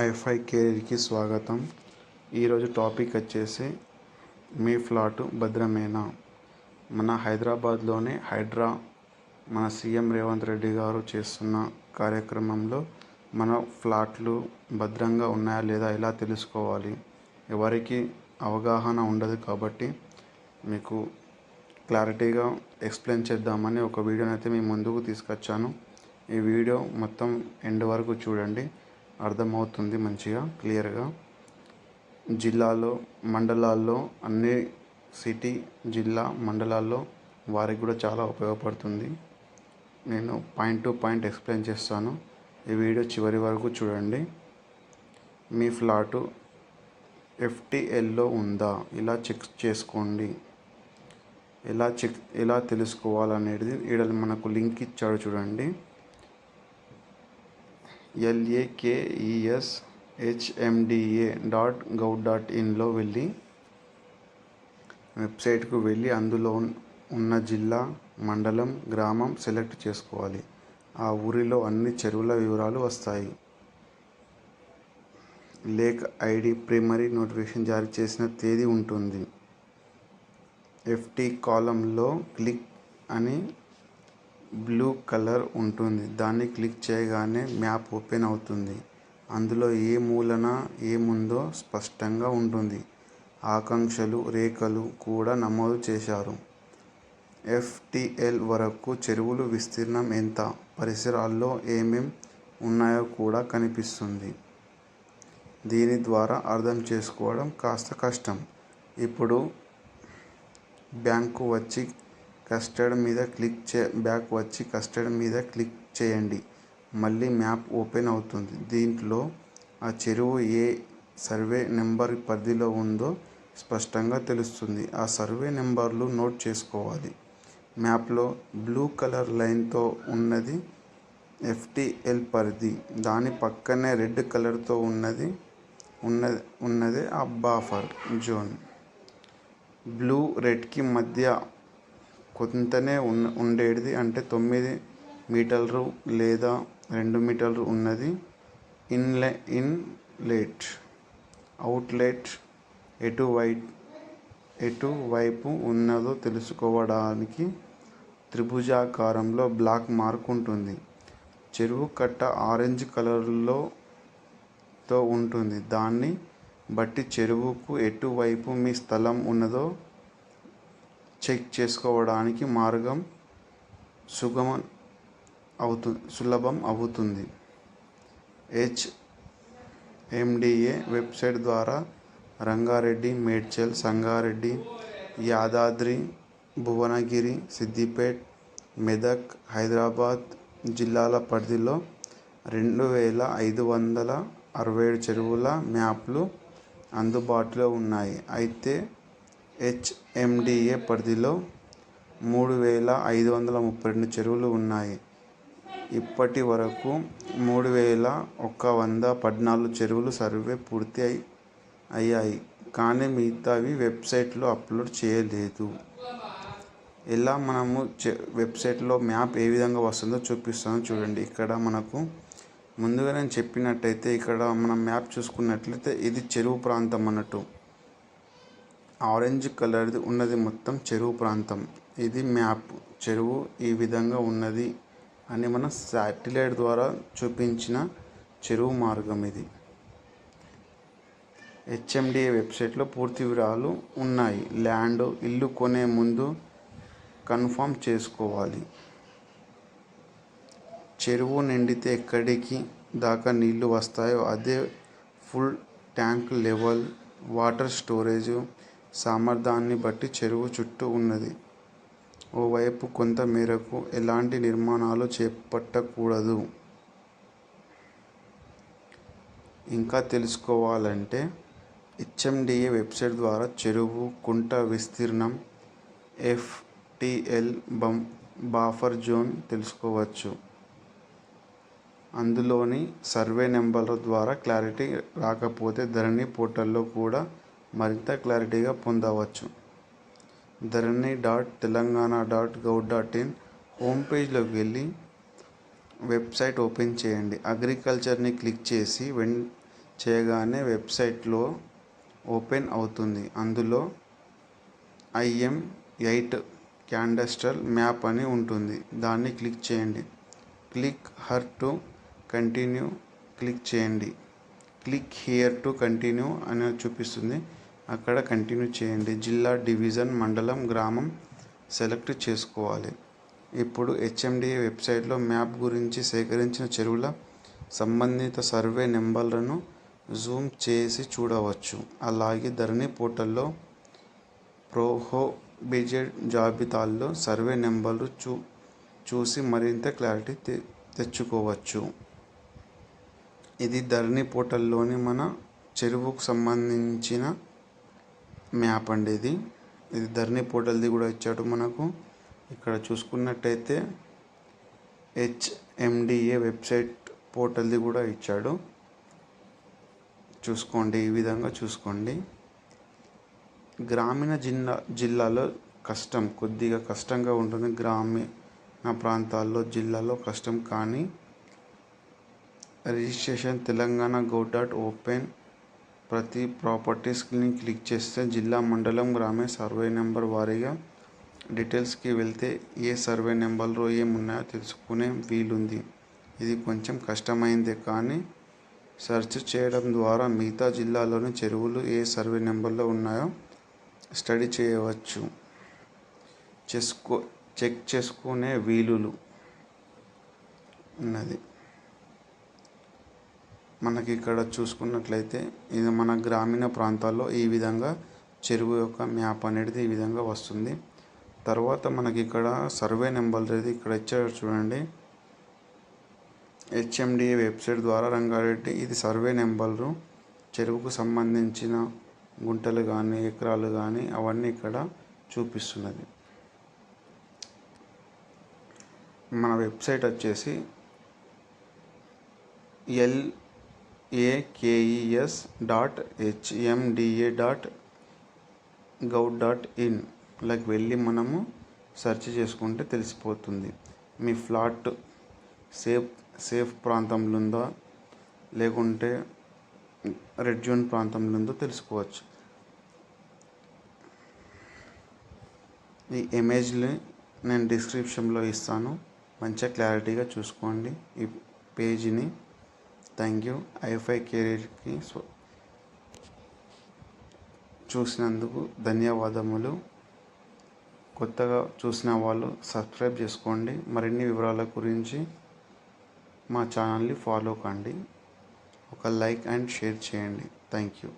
ఐఫై కెరీర్కి స్వాగతం. ఈరోజు టాపిక్ వచ్చేసి మీ ఫ్లాటు భద్రమేనా? మన హైదరాబాద్లోని హైడ్రా మన సీఎం రేవంత్ రెడ్డి గారు చేస్తున్న కార్యక్రమంలో మన ఫ్లాట్లు భద్రంగా ఉన్నాయా లేదా ఎలా తెలుసుకోవాలి? ఎవరికి అవగాహన ఉండదు కాబట్టి మీకు క్లారిటీగా ఎక్స్ప్లెయిన్ చేద్దామని ఒక వీడియోనైతే మీ ముందుకు తీసుకొచ్చాను. ఈ వీడియో మొత్తం ఎండ్ వరకు చూడండి. అర్థమవుతుంది మంచిగా క్లియర్గా. జిల్లాలో మండలాల్లో అన్ని సిటీ జిల్లా మండలాల్లో వారికి కూడా చాలా ఉపయోగపడుతుంది. నేను పాయింట్ టు పాయింట్ ఎక్స్ప్లెయిన్ చేస్తాను. ఈ వీడియో చివరి వరకు చూడండి. మీ ఫ్లాటు ఎఫ్టీఎల్లో ఉందా? ఇలా చెక్ చేసుకోండి. ఎలా చెక్ ఎలా తెలుసుకోవాలనేది ఈడ మనకు లింక్ ఇచ్చాడు చూడండి. LAKES HMDA dot gov dot ఇన్లో వెళ్ళి వెబ్సైట్కు వెళ్ళి అందులో ఉన్న జిల్లా మండలం గ్రామం సెలెక్ట్ చేసుకోవాలి. ఆ ఊరిలో అన్ని చెరువుల వివరాలు వస్తాయి. లేక్ ఐడి ప్రైమరీ నోటిఫికేషన్ జారీ చేసిన తేదీ ఉంటుంది. ఎఫ్టీ కాలంలో క్లిక్ అని బ్లూ కలర్ ఉంటుంది. దాన్ని క్లిక్ చేయగానే మ్యాప్ ఓపెన్ అవుతుంది. అందులో ఏ మూలన ఏముందో స్పష్టంగా ఉంటుంది. ఆకాంక్షలు రేఖలు కూడా నమోదు చేశారు. ఎఫ్టిఎల్ వరకు చెరువులు విస్తీర్ణం ఎంత? పరిసరాల్లో ఏమేం ఉన్నాయో కూడా కనిపిస్తుంది. దీని ద్వారా అర్థం చేసుకోవడం కాస్త కష్టం. ఇప్పుడు బ్యాంకు వచ్చి కస్టర్డ్ మీద క్లిక్ చే బ్యాక్ వచ్చి కస్టర్డ్ మీద క్లిక్ చేయండి. మళ్ళీ మ్యాప్ ఓపెన్ అవుతుంది. దీంట్లో ఆ చెరువు ఏ సర్వే నెంబర్ పరిధిలో ఉందో స్పష్టంగా తెలుస్తుంది. ఆ సర్వే నెంబర్లు నోట్ చేసుకోవాలి. మ్యాప్లో బ్లూ కలర్ లైన్తో ఉన్నది ఎఫ్టిఎల్ పరిధి. దాని పక్కనే రెడ్ కలర్తో ఉన్నది ఉన్న ఉన్నది ఆ బాఫర్ జోన్. బ్లూ రెడ్కి మధ్య కొంతనే ఉన్న ఉండేది అంటే తొమ్మిది మీటర్లు లేదా రెండు మీటర్లు ఉన్నది. ఇన్లే ఇన్లెట్ అవుట్లెట్ ఎటు వై ఎటువైపు ఉన్నదో తెలుసుకోవడానికి త్రిభుజాకారంలో బ్లాక్ మార్క్ ఉంటుంది. చెరువు కట్ట ఆరెంజ్ కలర్లో తో ఉంటుంది. దాన్ని బట్టి చెరువుకు ఎటువైపు మీ స్థలం ఉన్నదో చెక్ చేసుకోవడానికి మార్గం సుగమం అవుతు సులభం అవుతుంది. హెచ్ ఎండిఏ వెబ్సైట్ ద్వారా రంగారెడ్డి మేడ్చల్ సంగారెడ్డి యాదాద్రి భువనగిరి సిద్దిపేట్ మెదక్ హైదరాబాద్ జిల్లాల పరిధిలో రెండు వేల ఐదు వందల అరవై ఏడు చెరువుల మ్యాప్లు అందుబాటులో ఉన్నాయి. అయితే హెచ్ఎండిఏ పరిధిలో మూడు వేల ఐదు వందల ముప్పై రెండు చెరువులు ఉన్నాయి. ఇప్పటి వరకు మూడు వేల ఒక వంద పద్నాలుగు చెరువులు సర్వే పూర్తి అయ్యాయి. కానీ మిగతావి వెబ్సైట్లో అప్లోడ్ చేయలేదు. ఎలా మనము వెబ్సైట్లో మ్యాప్ ఏ విధంగా వస్తుందో చూపిస్తాను చూడండి. ఇక్కడ మనకు ముందుగా నేను చెప్పినట్టయితే ఇక్కడ మనం మ్యాప్ చూసుకున్నట్లయితే ఇది చెరువు ప్రాంతం అన్నట్టు. ఆరెంజ్ కలర్ది ఉన్నది మొత్తం చెరువు ప్రాంతం. ఇది మ్యాప్. చెరువు ఈ విధంగా ఉన్నది అని మన శాటిలైట్ ద్వారా చూపించిన చెరువు మార్గం ఇది. హెచ్ఎండిఏ వెబ్సైట్లో పూర్తి వివరాలు ఉన్నాయి. ల్యాండ్ ఇల్లు కొనే ముందు కన్ఫర్మ్ చేసుకోవాలి. చెరువు నిండితే ఎక్కడికి దాకా నీళ్ళు వస్తాయో అదే full tank level water storage సామర్థ్యాన్ని బట్టి చెరువు చుట్టూ ఉన్నది. ఓవైపు కొంత మేరకు ఎలాంటి నిర్మాణాలు చేపట్టకూడదు. ఇంకా తెలుసుకోవాలంటే హెచ్ఎండిఏ వెబ్సైట్ ద్వారా చెరువు కుంట విస్తీర్ణం ఎఫ్టిఎల్ బం బాఫర్ జోన్ తెలుసుకోవచ్చు. అందులోని సర్వే నెంబర్ల ద్వారా క్లారిటీ రాకపోతే ధరణి పోర్టల్లో కూడా మరింత క్లారిటీగా పొందవచ్చు. Dharani dot Telangana dot gov dot in home పేజ్లోకి వెళ్ళి వెబ్సైట్ ఓపెన్ చేయండి. అగ్రికల్చర్ని క్లిక్ చేసి వెన్ చేయగానే వెబ్సైట్లో ఓపెన్ అవుతుంది. అందులో ఐఎం ఎయిట్ క్యాండస్ట్రల్ మ్యాప్ అని ఉంటుంది. దాన్ని క్లిక్ చేయండి. Click here to continue click చేయండి. క్లిక్ హియర్ టు కంటిన్యూ అని చూపిస్తుంది. అక్కడ కంటిన్యూ చేయండి. జిల్లా డివిజన్ మండలం గ్రామం సెలెక్ట్ చేసుకోవాలి. ఇప్పుడు హెచ్ఎండిఏ వెబ్సైట్లో మ్యాప్ గురించి సేకరించిన చెరువుల సంబంధిత సర్వే నెంబర్లను జూమ్ చేసి చూడవచ్చు. అలాగే ధరణి పోర్టల్లో ప్రోహోబిటెడ్ జాబితాల్లో సర్వే నెంబర్లు చూ చూసి మరింత క్లారిటీ తె తెచ్చుకోవచ్చు. ఇది ధరణి పోర్టల్లోని మన చెరువుకు సంబంధించిన మ్యాప్ అండి ఇది. ఇది ధరణి పోర్టల్ది కూడా ఇచ్చాడు మనకు. ఇక్కడ చూసుకున్నట్టయితే హెచ్ఎండిఏ వెబ్సైట్ పోర్టల్ది కూడా ఇచ్చాడు. చూసుకోండి ఈ విధంగా చూసుకోండి. గ్రామీణ జిల్లా జిల్లాలో కష్టం కొద్దిగా కష్టంగా ఉంటుంది. గ్రామీణ ప్రాంతాల్లో జిల్లాలో కష్టం కానీ registration Telangana gov dot open ప్రతి ప్రాపర్టీస్ని క్లిక్ చేస్తే జిల్లా మండలం గ్రామే సర్వే నెంబర్ వారీగా డీటెయిల్స్కి వెళ్తే ఏ సర్వే నెంబర్లో ఏమున్నాయో తెలుసుకునే వీలుంది. ఇది కొంచెం కష్టమైందే కానీ సెర్చ్ చేయడం ద్వారా మిగతా జిల్లాలోని చెరువులు ఏ సర్వే నెంబర్లో ఉన్నాయో స్టడీ చేయవచ్చు. చేసుకో చెక్ చేసుకునే వీలులు ఉన్నది. మనకి ఇక్కడ చూసుకున్నట్లయితే ఇది మన గ్రామీణ ప్రాంతాల్లో ఈ విధంగా చెరువు యొక్క మ్యాప్ అనేది ఈ విధంగా వస్తుంది. తర్వాత మనకి ఇక్కడ సర్వే నెంబర్ అనేది ఇక్కడ ఇచ్చారు చూడండి. హెచ్ఎండిఏ వెబ్సైట్ ద్వారా రంగారెడ్డి ఇది సర్వే నెంబర్లు చెరువుకు సంబంధించిన గుంటలు కానీ ఎకరాలు కానీ అవన్నీ ఇక్కడ చూపిస్తున్నది. మన వెబ్సైట్ వచ్చేసి L AKES dot HMDA dot gov dot in like వెళ్ళి మనము సెర్చ్ చేసుకుంటే తెలిసిపోతుంది. మీ ఫ్లాట్ సేఫ్ సేఫ్ ప్రాంతంలో ఉందా లేకుంటే రెడ్ జోన్ ప్రాంతంలో ఉందో తెలుసుకోవచ్చు. ఈ ఇమేజ్ని నేను డిస్క్రిప్షన్లో ఇస్తాను. మంచిగా క్లారిటీగా చూసుకోండి. ఈ పేజీని థ్యాంక్ యూ. ఐఫై కెరీర్కి చూసినందుకు ధన్యవాదములు. కొత్తగా చూసిన వాళ్ళు సబ్స్క్రైబ్ చేసుకోండి. మరిన్ని వివరాల గురించి మా ఛానల్ని ఫాలో కండి. ఒక లైక్ అండ్ షేర్ చేయండి. Thank you.